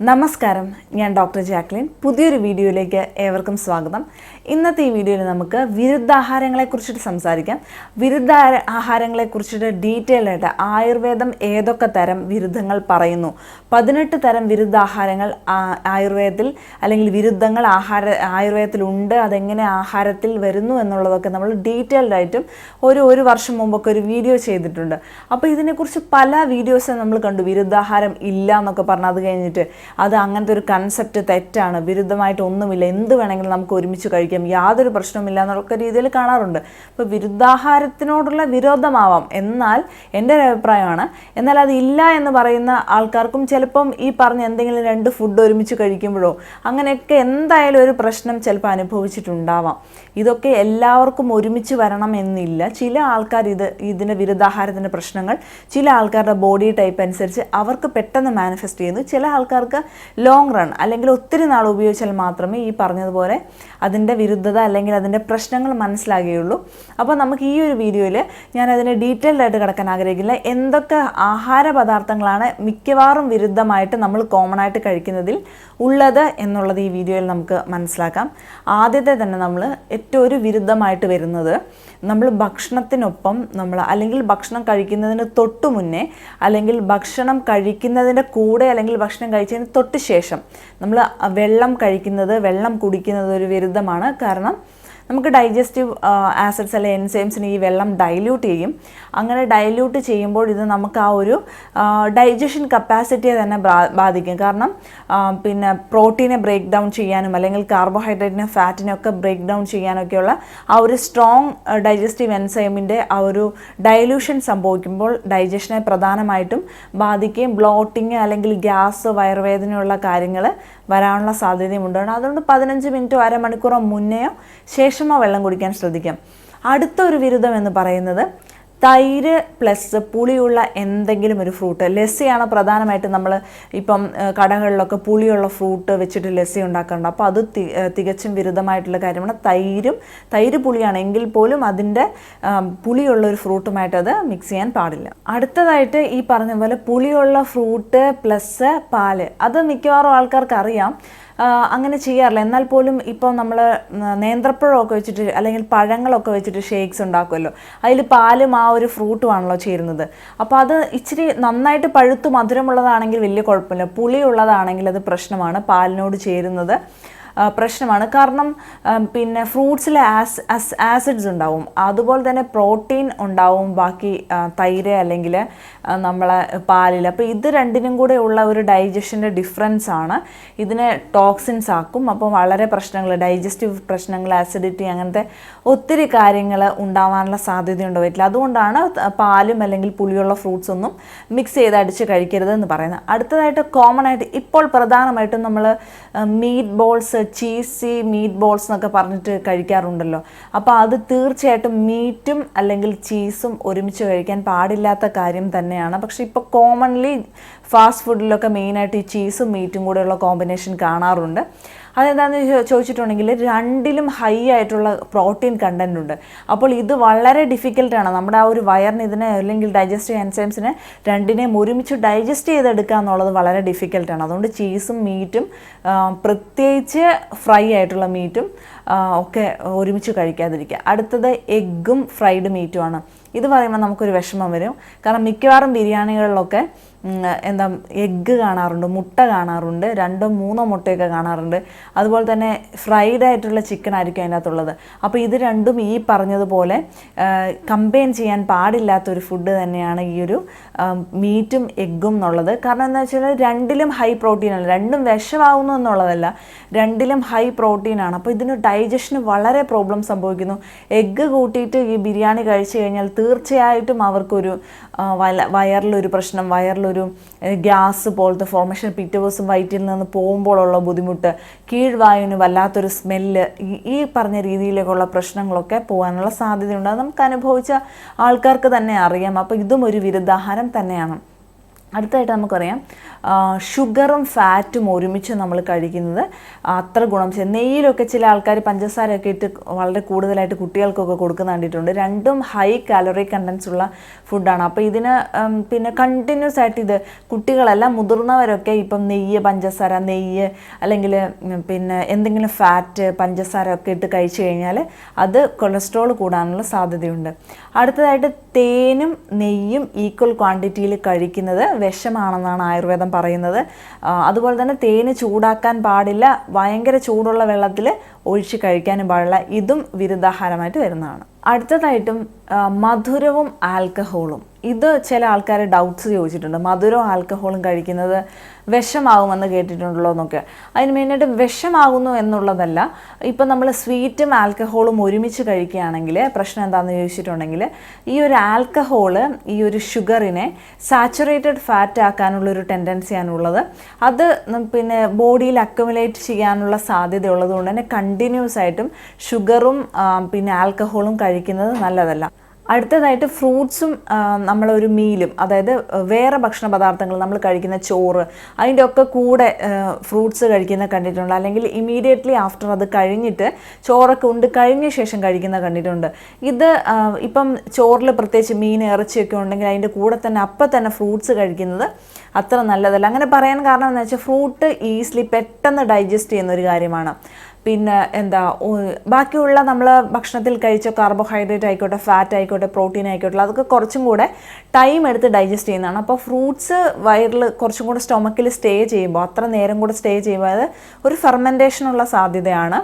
നമസ്കാരം. ഞാൻ doctor Jacqueline. പുതിയൊരു വീഡിയോയിലേക്ക് ഏവർക്കും സ്വാഗതം. ഇന്നത്തെ ഈ വീഡിയോയിൽ നമുക്ക് വിരുദ്ധാഹാരങ്ങളെക്കുറിച്ചിട്ട് സംസാരിക്കാം. വിരുദ്ധ ആഹാരങ്ങളെക്കുറിച്ചിട്ട് ഡീറ്റെയിൽ ആയിട്ട് ആയുർവേദം ഏതൊക്കെ തരം വിരുദ്ധങ്ങൾ പറയുന്നു. പതിനെട്ട് തരം വിരുദ്ധാഹാരങ്ങൾ ആയുർവേദത്തിൽ അല്ലെങ്കിൽ വിരുദ്ധങ്ങൾ ആഹാര ആയുർവേദത്തിലുണ്ട്. അതെങ്ങനെ ആഹാരത്തിൽ വരുന്നു എന്നുള്ളതൊക്കെ നമ്മൾ ഡീറ്റെയിൽഡ് ആയിട്ടും ഒരു ഒരു വർഷം മുമ്പൊക്കെ ഒരു വീഡിയോ ചെയ്തിട്ടുണ്ട്. അപ്പോൾ ഇതിനെക്കുറിച്ച് പല വീഡിയോസും നമ്മൾ കണ്ടു. വിരുദ്ധാഹാരം ഇല്ല എന്നൊക്കെ പറഞ്ഞ് അത് കഴിഞ്ഞിട്ട് അത് അങ്ങനത്തെ ഒരു കൺസെപ്റ്റ് തെറ്റാണ്. വിരുദ്ധമായിട്ട് ഒന്നുമില്ല. എന്ത് വേണമെങ്കിലും നമുക്ക് ഒരുമിച്ച് കഴിക്കാം. യാതൊരു പ്രശ്നവുമില്ല എന്നുള്ള രീതിയിൽ കാണാറുണ്ട്. അപ്പോൾ വിരുദ്ധാഹാരത്തിനോടുള്ള വിരോധമാവാം. എന്നാൽ എന്റെ ഒരു അഭിപ്രായമാണ്. എന്നാൽ അത് ഇല്ല എന്ന് പറയുന്ന ആൾക്കാർക്കും ചിലപ്പം ഈ പറഞ്ഞ എന്തെങ്കിലും രണ്ട് ഫുഡ് ഒരുമിച്ച് കഴിക്കുമ്പോഴോ അങ്ങനെയൊക്കെ എന്തായാലും ഒരു പ്രശ്നം ചിലപ്പോൾ അനുഭവിച്ചിട്ടുണ്ടാവാം. ഇതൊക്കെ എല്ലാവർക്കും ഒരുമിച്ച് വരണം എന്നില്ല. ചില ആൾക്കാർ ഇത് ഇതിന്റെ വിരുദ്ധാഹാരത്തിന്റെ പ്രശ്നങ്ങൾ ചില ആൾക്കാരുടെ ബോഡി ടൈപ്പ് അനുസരിച്ച് അവർക്ക് പെട്ടെന്ന് മാനിഫെസ്റ്റ് ചെയ്യുന്നു. ചില ആൾക്കാർക്ക് ലോങ് റൺ അല്ലെങ്കിൽ ഒത്തിരി നാൾ ഉപയോഗിച്ചാൽ മാത്രമേ ഈ പറഞ്ഞതുപോലെ അതിന്റെ വിരുദ്ധത അല്ലെങ്കിൽ അതിന്റെ പ്രശ്നങ്ങൾ മനസ്സിലാകുകയുള്ളൂ. അപ്പോൾ നമുക്ക് ഈ ഒരു വീഡിയോയിൽ ഞാൻ അതിനെ ഡീറ്റെയിൽഡ് ആയിട്ട് കിടക്കാൻ ആഗ്രഹിക്കില്ല. എന്തൊക്കെ ആഹാര പദാർത്ഥങ്ങളാണ് മിക്കവാറും വിരുദ്ധമായിട്ട് നമ്മൾ കോമൺ ആയിട്ട് കഴിക്കുന്നതിൽ ഉള്ളത് എന്നുള്ളത് ഈ വീഡിയോയിൽ നമുക്ക് മനസ്സിലാക്കാം. ആദ്യത്തെ തന്നെ നമ്മൾ ഏറ്റവും ഒരു വിരുദ്ധമായിട്ട് വരുന്നത് നമ്മൾ ഭക്ഷണത്തിനൊപ്പം നമ്മൾ അല്ലെങ്കിൽ ഭക്ഷണം കഴിക്കുന്നതിന് തൊട്ട് മുന്നേ അല്ലെങ്കിൽ ഭക്ഷണം കഴിക്കുന്നതിന്റെ കൂടെ അല്ലെങ്കിൽ ഭക്ഷണം കഴിച്ചതിന് തൊട്ട് ശേഷം നമ്മൾ വെള്ളം കഴിക്കുന്നത് വെള്ളം കുടിക്കുന്നത് ഒരു വിരുദ്ധമാണ്. കാരണം നമുക്ക് ഡൈജസ്റ്റീവ് ആസിഡ്സ് അല്ലെ എൻസൈംസിന് ഈ വെള്ളം ഡൈല്യൂട്ട് ചെയ്യും. അങ്ങനെ ഡൈല്യൂട്ട് ചെയ്യുമ്പോൾ ഇത് നമുക്ക് ആ ഒരു ഡൈജഷൻ കപ്പാസിറ്റിയെ തന്നെ ബാധിക്കും. കാരണം പിന്നെ പ്രോട്ടീനെ ബ്രേക്ക് ഡൗൺ ചെയ്യാനും അല്ലെങ്കിൽ കാർബോഹൈഡ്രേറ്റിനെ ഫാറ്റിനെ ഒക്കെ ബ്രേക്ക് ഡൗൺ ചെയ്യാനൊക്കെയുള്ള ആ ഒരു സ്ട്രോങ് ഡൈജസ്റ്റീവ് എൻസൈമിന്റെ ആ ഒരു ഡൈല്യൂഷൻ സംഭവിക്കുമ്പോൾ ഡൈജഷനെ പ്രധാനമായിട്ടും ബാധിക്കുകയും ബ്ലോട്ടിങ് അല്ലെങ്കിൽ ഗ്യാസ് വയറുവേദനയുള്ള കാര്യങ്ങൾ വരാനുള്ള സാധ്യതയും ഉണ്ടാണ് അതുകൊണ്ട് പതിനഞ്ച് മിനിറ്റോ അരമണിക്കൂറോ മുന്നെയോ ശേഷമോ വെള്ളം കുടിക്കാൻ ശ്രദ്ധിക്കാം. അടുത്ത ഒരു വിരുദ്ധം എന്ന് പറയുന്നത് തൈര് പ്ലസ് പുളിയുള്ള എന്തെങ്കിലും ഒരു ഫ്രൂട്ട് ലസ്സിയാണ് പ്രധാനമായിട്ടും നമ്മൾ ഇപ്പം കടകളിലൊക്കെ പുളിയുള്ള ഫ്രൂട്ട് വെച്ചിട്ട് ലസ്സി ഉണ്ടാക്കുന്നുണ്ട് അപ്പോൾ അത് തികച്ചും വിരുദ്ധമായിട്ടുള്ള കാര്യമാണ്. തൈരും തൈര് പുളിയാണ് എങ്കിൽ പോലും അതിന്റെ പുളിയുള്ള ഒരു ഫ്രൂട്ടുമായിട്ട് അത് മിക്സ് ചെയ്യാൻ പാടില്ല. അടുത്തതായിട്ട് ഈ പറഞ്ഞ പോലെ പുളിയുള്ള ഫ്രൂട്ട് പ്ലസ് പാൽ. അത് മിക്കവാറും ആൾക്കാർക്ക് അറിയാം അങ്ങനെ ചെയ്യാറില്ല. എന്നാൽ പോലും ഇപ്പോൾ നമ്മൾ നേന്ത്രപ്പഴമൊക്കെ വെച്ചിട്ട് അല്ലെങ്കിൽ പഴങ്ങളൊക്കെ വെച്ചിട്ട് ഷേക്സ് ഉണ്ടാക്കുമല്ലോ. അതിൽ പാലും ആ ഒരു ഫ്രൂട്ടുമാണല്ലോ ചേരുന്നത്. അപ്പോൾ അത് ഇച്ചിരി നന്നായിട്ട് പഴുത്ത് മധുരമുള്ളതാണെങ്കിൽ വലിയ കുഴപ്പമില്ല. പുളിയുള്ളതാണെങ്കിൽ അത് പ്രശ്നമാണ്. പാലിനോട് ചേരുന്നത്. പ്രശ്നമാണ്. കാരണം പിന്നെ ഫ്രൂട്ട്സിലെ ആസ് ആസിഡ്സ് ഉണ്ടാവും. അതുപോലെ തന്നെ പ്രോട്ടീൻ ഉണ്ടാവും ബാക്കി തൈര് അല്ലെങ്കിൽ നമ്മളെ പാലിൽ അപ്പോൾ ഇത് രണ്ടിനും കൂടെ ഉള്ള ഒരു ഡൈജഷന്റെ ഡിഫറൻസ് ആണ്. ഇതിനെ ടോക്സിൻസ് ആക്കും. അപ്പോൾ വളരെ പ്രശ്നങ്ങൾ ഡൈജസ്റ്റീവ് പ്രശ്നങ്ങൾ ആസിഡിറ്റി അങ്ങനത്തെ ഒത്തിരി കാര്യങ്ങൾ ഉണ്ടാവാനുള്ള സാധ്യതയുണ്ട് വരില്ല അതുകൊണ്ടാണ് പാലും അല്ലെങ്കിൽ പുളിയുള്ള ഫ്രൂട്ട്സ് ഒന്നും മിക്സ് ചെയ്ത് അടിച്ച് കഴിക്കരുത് എന്ന് പറയുന്നത്. അടുത്തതായിട്ട് കോമൺ ആയിട്ട് ഇപ്പോൾ പ്രധാനമായിട്ടും നമ്മൾ meat balls cheesy meat balls എന്നൊക്കെ പറഞ്ഞിട്ട് കഴിക്കാറുണ്ടല്ലോ. അപ്പോൾ അത് തീർച്ചയായിട്ടും മീറ്റും അല്ലെങ്കിൽ ചീസും ഒരുമിച്ച് കഴിക്കാൻ പാടില്ലാത്ത കാര്യം തന്നെയാണ്. പക്ഷെ ഇപ്പോൾ കോമൺലി ഫാസ്റ്റ് ഫുഡിലൊക്കെ മെയിനായിട്ട് ഈ ചീസും മീറ്റും കൂടെയുള്ള കോമ്പിനേഷൻ കാണാറുണ്ട്. അതെന്താണെന്ന് ചോദിച്ചിട്ടുണ്ടെങ്കിൽ രണ്ടിലും ഹൈ ആയിട്ടുള്ള പ്രോട്ടീൻ കണ്ടന്റ് ഉണ്ട്. അപ്പോൾ ഇത് വളരെ ഡിഫിക്കൽട്ടാണ് നമ്മുടെ ആ ഒരു വയറിന് ഇതിനെ അല്ലെങ്കിൽ ഡൈജസ്റ്റീവ് എൻസൈംസിനെ രണ്ടിനെയും ഒരുമിച്ച് ഡൈജസ്റ്റ് ചെയ്തെടുക്കുക എന്നുള്ളത് വളരെ ഡിഫിക്കൽട്ടാണ് അതുകൊണ്ട് ചീസും മീറ്റും പ്രത്യേകിച്ച് ഫ്രൈ ആയിട്ടുള്ള മീറ്റും ഒക്കെ ഒരുമിച്ച് കഴിക്കാതിരിക്കുക. അടുത്തത് എഗ്ഗും ഫ്രൈഡ് മീറ്റുമാണ് ഇത് പറയുമ്പോൾ നമുക്കൊരു വിഷമം വരും. കാരണം മിക്കവാറും ബിരിയാണികളിലൊക്കെ എന്താ എഗ്ഗ് കാണാറുണ്ട് മുട്ട കാണാറുണ്ട് രണ്ടോ മൂന്നോ മുട്ടയൊക്കെ കാണാറുണ്ട്. അതുപോലെ തന്നെ ഫ്രൈഡ് ആയിട്ടുള്ള ചിക്കൻ ആയിരിക്കും അതിനകത്തുള്ളത്. അപ്പോൾ ഇത് രണ്ടും ഈ പറഞ്ഞതുപോലെ കമ്പൈൻ ചെയ്യാൻ പാടില്ലാത്തൊരു ഫുഡ് തന്നെയാണ് ഈ ഒരു മീറ്റും എഗ്ഗും എന്നുള്ളത്. കാരണം എന്താ വെച്ചാൽ രണ്ടിലും ഹൈ പ്രോട്ടീനാണ് രണ്ടും വിഷമാവുന്നു എന്നുള്ളതല്ല. രണ്ടിലും ഹൈ പ്രോട്ടീനാണ് അപ്പോൾ ഇതിന് ഡൈജഷന് വളരെ പ്രോബ്ലം സംഭവിക്കുന്നു. എഗ്ഗ് കൂട്ടിയിട്ട് ഈ ബിരിയാണി കഴിച്ചു കഴിഞ്ഞാൽ തീർച്ചയായിട്ടും അവർക്കൊരു വല- വയറിലൊരു പ്രശ്നം വയറിലൊരു ഗ്യാസ് പോലത്തെ ഫോർമേഷൻ പിറ്റേ ദിവസം വയറ്റിൽ നിന്ന് പോകുമ്പോഴുള്ള ബുദ്ധിമുട്ട് കീഴ്വായുവിന് വല്ലാത്തൊരു സ്മെല്ല് ഈ പറഞ്ഞ രീതിയിലേക്കുള്ള പ്രശ്നങ്ങളൊക്കെ പോകാനുള്ള സാധ്യതയുണ്ട്. അത് നമുക്ക് അനുഭവിച്ച ആൾക്കാർക്ക് തന്നെ അറിയാം. അപ്പോൾ ഇതും ഒരു വിരുദ്ധാഹാരം തന്നെയാണ്. അടുത്തതായിട്ട് നമുക്കറിയാം ഷുഗറും ഫാറ്റും ഒരുമിച്ച് നമ്മൾ കഴിക്കുന്നത് അത്ര ഗുണം ചെയ്യും. നെയ്യിലൊക്കെ ചില ആൾക്കാർ പഞ്ചസാരയൊക്കെ ഇട്ട് വളരെ കൂടുതലായിട്ട് കുട്ടികൾക്കൊക്കെ കൊടുക്കുന്ന കണ്ടിട്ടുണ്ട്. രണ്ടും ഹൈ കാലറി കണ്ടൻസ് ഉള്ള ഫുഡാണ് അപ്പോൾ ഇതിന് പിന്നെ കണ്ടിന്യൂസ് ആയിട്ട് ഇത് കുട്ടികളല്ല മുതിർന്നവരൊക്കെ ഇപ്പം നെയ്യ് പഞ്ചസാര നെയ്യ് അല്ലെങ്കിൽ പിന്നെ എന്തെങ്കിലും ഫാറ്റ് പഞ്ചസാര ഒക്കെ ഇട്ട് കഴിച്ചു കഴിഞ്ഞാൽ അത് കൊളസ്ട്രോൾ കൂടാനുള്ള സാധ്യതയുണ്ട്. അടുത്തതായിട്ട് തേനും നെയ്യും ഈക്വൽ ക്വാണ്ടിറ്റിയിൽ കഴിക്കുന്നത് വിഷമാണെന്നാണ് ആയുർവേദം പറയുന്നത്. അതുപോലെ തന്നെ തേന് ചൂടാക്കാൻ പാടില്ല ഭയങ്കര ചൂടുള്ള വെള്ളത്തിൽ ഒഴിച്ച് കഴിക്കാനും പാടില്ല. ഇതും വിരുദ്ധാഹാരമായിട്ട് വരുന്നതാണ്. അടുത്തതായിട്ടും മധുരവും ആൽക്കഹോളും. ഇത് ചില ആൾക്കാർ ഡൗട്ട്സ് ചോദിച്ചിട്ടുണ്ട്. മധുരവും ആൽക്കഹോളും കഴിക്കുന്നത് വിഷമാകുമെന്ന് കേട്ടിട്ടുണ്ടല്ലോ എന്നൊക്കെ. അതിന് മെയിനായിട്ട് വിഷമാകുന്നു എന്നുള്ളതല്ല. ഇപ്പം നമ്മൾ സ്വീറ്റും ആൽക്കഹോളും ഒരുമിച്ച് കഴിക്കുകയാണെങ്കിൽ പ്രശ്നം എന്താണെന്ന് ചോദിച്ചിട്ടുണ്ടെങ്കിൽ ഈ ഒരു ആൽക്കഹോൾ ഈ ഒരു ഷുഗറിനെ സാച്ചുറേറ്റഡ് ഫാറ്റ് ആക്കാനുള്ള ഒരു ടെൻഡൻസിയാണുള്ളത്. അത് പിന്നെ ബോഡിയിൽ അക്യുമുലേറ്റ് ചെയ്യാനുള്ള സാധ്യത ഉള്ളതുകൊണ്ട് തന്നെ കണ്ടിന്യൂസ് ആയിട്ടും ഷുഗറും പിന്നെ ആൽക്കഹോളും കഴിക്കുന്നത് നല്ലതല്ല. അടുത്തതായിട്ട് ഫ്രൂട്ട്സും നമ്മളൊരു മീലും അതായത് വേറെ ഭക്ഷണ പദാർത്ഥങ്ങൾ നമ്മൾ കഴിക്കുന്ന ചോറ് അതിന്റെ ഒക്കെ കൂടെ ഫ്രൂട്ട്സ് കഴിക്കുന്ന കണ്ടിട്ടുണ്ട്. അല്ലെങ്കിൽ ഇമീഡിയറ്റ്ലി ആഫ്റ്റർ അത് കഴിഞ്ഞിട്ട് ചോറൊക്കെ ഉണ്ട് കഴിഞ്ഞ ശേഷം കഴിക്കുന്ന കണ്ടിട്ടുണ്ട്. ഇത് ഇപ്പം ചോറിൽ പ്രത്യേകിച്ച് മീൻ ഇറച്ചിയൊക്കെ ഉണ്ടെങ്കിൽ അതിന്റെ കൂടെ തന്നെ അപ്പം തന്നെ ഫ്രൂട്ട്സ് കഴിക്കുന്നത് അത്ര നല്ലതല്ല. അങ്ങനെ പറയാൻ കാരണം എന്ന് വെച്ചാൽ ഫ്രൂട്ട് ഈസിലി പെട്ടെന്ന് ഡൈജസ്റ്റ് ചെയ്യുന്ന ഒരു കാര്യമാണ്. പിന്നെ എന്താ ബാക്കിയുള്ള നമ്മൾ ഭക്ഷണത്തിൽ കഴിച്ച കാർബോഹൈഡ്രേറ്റ് ആയിക്കോട്ടെ ഫാറ്റ് ആയിക്കോട്ടെ പ്രോട്ടീൻ ആയിക്കോട്ടെ അതൊക്കെ കുറച്ചും കൂടെ ടൈം എടുത്ത് ഡൈജസ്റ്റ് ചെയ്യുന്നതാണ്. അപ്പോൾ ഫ്രൂട്ട്സ് വയറിൽ കുറച്ചും കൂടെ സ്റ്റൊമക്കിൽ സ്റ്റേ ചെയ്യുമ്പോൾ അത്ര നേരം കൂടെ സ്റ്റേ ചെയ്യുമ്പോൾ അത് ഒരു ഫെർമെന്റേഷനുള്ള സാധ്യതയാണ്.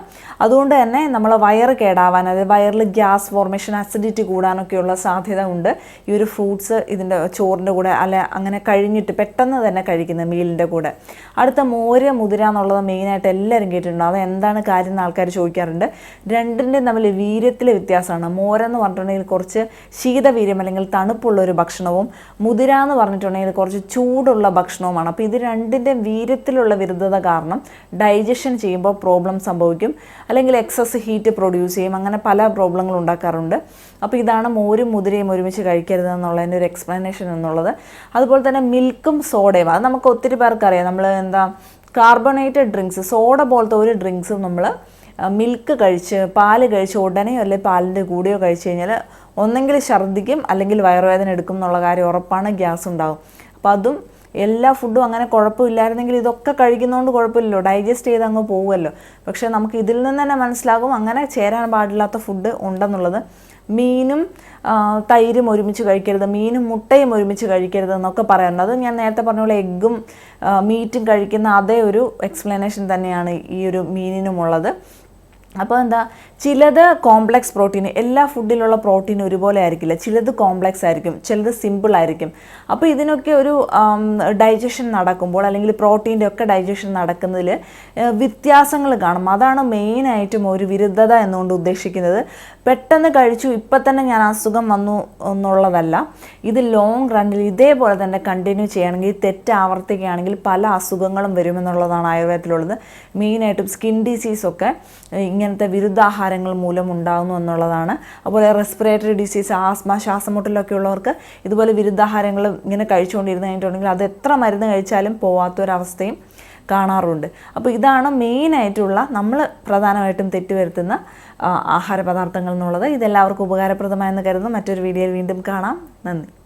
അതുകൊണ്ട് തന്നെ നമ്മൾ വയറ് കേടാവാൻ അതായത് വയറിൽ ഗ്യാസ് ഫോർമേഷൻ അസിഡിറ്റി കൂടാനൊക്കെയുള്ള സാധ്യത ഉണ്ട്. ഈ ഒരു ഫ്രൂട്ട്സ് ഇതിന്റെ ചോറിന്റെ കൂടെ അല്ല അങ്ങനെ കഴിഞ്ഞിട്ട് പെട്ടെന്ന് തന്നെ കഴിക്കുന്ന മീലിന്റെ കൂടെ. അടുത്ത മോര് മുതിര എന്നുള്ളത് മെയിനായിട്ട് എല്ലാവരും കേട്ടിട്ടുണ്ട് അത് എന്താണ് കാര്യം എന്ന് ആൾക്കാർ ചോദിക്കാറുണ്ട്. രണ്ടിന്റെയും തമ്മിൽ വീര്യത്തിലെ വ്യത്യാസമാണ്. മോരെന്ന് പറഞ്ഞിട്ടുണ്ടെങ്കിൽ കുറച്ച് ശീതവീര്യം അല്ലെങ്കിൽ തണുപ്പുള്ള ഒരു ഭക്ഷണവും മുതിര എന്ന് പറഞ്ഞിട്ടുണ്ടെങ്കിൽ കുറച്ച് ചൂടുള്ള ഭക്ഷണവുമാണ്. അപ്പോൾ ഇത് രണ്ടിന്റെയും വീര്യത്തിലുള്ള വിരുദ്ധത കാരണം ഡൈജഷൻ ചെയ്യുമ്പോൾ പ്രോബ്ലം സംഭവിക്കും. അല്ലെങ്കിൽ എക്സസ് ഹീറ്റ് പ്രൊഡ്യൂസ് ചെയ്യും. അങ്ങനെ പല പ്രോബ്ലങ്ങളും ഉണ്ടാക്കാറുണ്ട്. അപ്പോൾ ഇതാണ് മോരും മുതിരയും ഒരുമിച്ച് കഴിക്കരുത് എന്നുള്ളതിന്റെ ഒരു എക്സ്പ്ലനേഷൻ എന്നുള്ളത്. അതുപോലെ തന്നെ മിൽക്കും സോഡയും അത് നമുക്ക് ഒത്തിരി പേർക്കറിയാം. നമ്മൾ എന്താ കാർബണേറ്റഡ് ഡ്രിങ്ക്സ് സോഡ പോലത്തെ ഒരു ഡ്രിങ്ക്സും നമ്മൾ മിൽക്ക് കഴിച്ച് പാൽ കഴിച്ച് ഉടനെയോ അല്ലെങ്കിൽ പാലിന്റെ കൂടെയോ കഴിച്ച് കഴിഞ്ഞാൽ ഒന്നെങ്കിൽ ഛർദ്ദിക്കും അല്ലെങ്കിൽ വയറുവേദന എടുക്കും എന്നുള്ള കാര്യം ഉറപ്പാണ് ഗ്യാസ് ഉണ്ടാകും അപ്പോൾ അതും എല്ലാ ഫുഡും അങ്ങനെ കുഴപ്പമില്ലായിരുന്നെങ്കിൽ ഇതൊക്കെ കഴിക്കുന്നതുകൊണ്ട് കുഴപ്പമില്ലല്ലോ ഡൈജസ്റ്റ് ചെയ്ത് അങ്ങ് പോകുമല്ലോ പക്ഷേ നമുക്ക് ഇതിൽ നിന്ന് തന്നെ മനസ്സിലാകും അങ്ങനെ ചേരാൻ പാടില്ലാത്ത ഫുഡ് ഉണ്ടെന്നുള്ളത്. മീനും തൈരും ഒരുമിച്ച് കഴിക്കരുത് മീനും മുട്ടയും ഒരുമിച്ച് കഴിക്കരുത് എന്നൊക്കെ പറയാറുണ്ട് അത് ഞാൻ നേരത്തെ പറഞ്ഞ പോലെ എഗ്ഗും മീറ്റും കഴിക്കുന്ന അതേ ഒരു എക്സ്പ്ലനേഷൻ തന്നെയാണ് ഈ ഒരു മീനിനുമുള്ളത്. അപ്പോൾ എന്താ ചിലത് കോംപ്ലക്സ് പ്രോട്ടീൻ എല്ലാ ഫുഡിലുള്ള പ്രോട്ടീൻ ഒരുപോലെ ആയിരിക്കില്ല. ചിലത് കോംപ്ലക്സ് ആയിരിക്കും ചിലത് സിമ്പിൾ ആയിരിക്കും. അപ്പോൾ ഇതിനൊക്കെ ഒരു ഡൈജഷൻ നടക്കുമ്പോൾ അല്ലെങ്കിൽ പ്രോട്ടീന്റെ ഒക്കെ ഡൈജഷൻ നടക്കുന്നതിൽ വ്യത്യാസങ്ങൾ കാണും. അതാണ് മെയിനായിട്ടും ഒരു വിരുദ്ധത എന്നുകൊണ്ട് ഉദ്ദേശിക്കുന്നത്. പെട്ടെന്ന് കഴിച്ചു ഇപ്പം തന്നെ ഞാൻ അസുഖം വന്നു എന്നുള്ളതല്ല. ഇത് ലോങ് റണ്ണിൽ ഇതേപോലെ തന്നെ കണ്ടിന്യൂ ചെയ്യുകയാണെങ്കിൽ തെറ്റ് ആവർത്തിക്കുകയാണെങ്കിൽ പല അസുഖങ്ങളും വരുമെന്നുള്ളതാണ് ആയുർവേദത്തിലുള്ളത്. മെയിനായിട്ടും സ്കിൻ ഡിസീസൊക്കെ ഇങ്ങനത്തെ വിരുദ്ധാഹാരങ്ങൾ മൂലം ഉണ്ടാകുന്നു എന്നുള്ളതാണ്. അതുപോലെ റെസ്പിറേറ്ററി ഡിസീസ് ആസ്മ ശ്വാസമുട്ടലൊക്കെ ഉള്ളവർക്ക് ഇതുപോലെ വിരുദ്ധാഹാരങ്ങൾ ഇങ്ങനെ കഴിച്ചുകൊണ്ടിരുന്ന് കഴിഞ്ഞിട്ടുണ്ടെങ്കിൽ അത് എത്ര മരുന്ന് കഴിച്ചാലും പോവാത്തൊരവസ്ഥയും കാണാറുണ്ട്. അപ്പോൾ ഇതാണ് മെയിനായിട്ടുള്ള നമ്മൾ പ്രധാനമായിട്ടും തെറ്റുവരുത്തുന്ന ആഹാര പദാർത്ഥങ്ങൾ എന്നുള്ളത് ഇതെല്ലാവർക്കും ഉപകാരപ്രദമായെന്ന് കരുതുന്നു. മറ്റൊരു വീഡിയോയിൽ വീണ്ടും കാണാം. നന്ദി.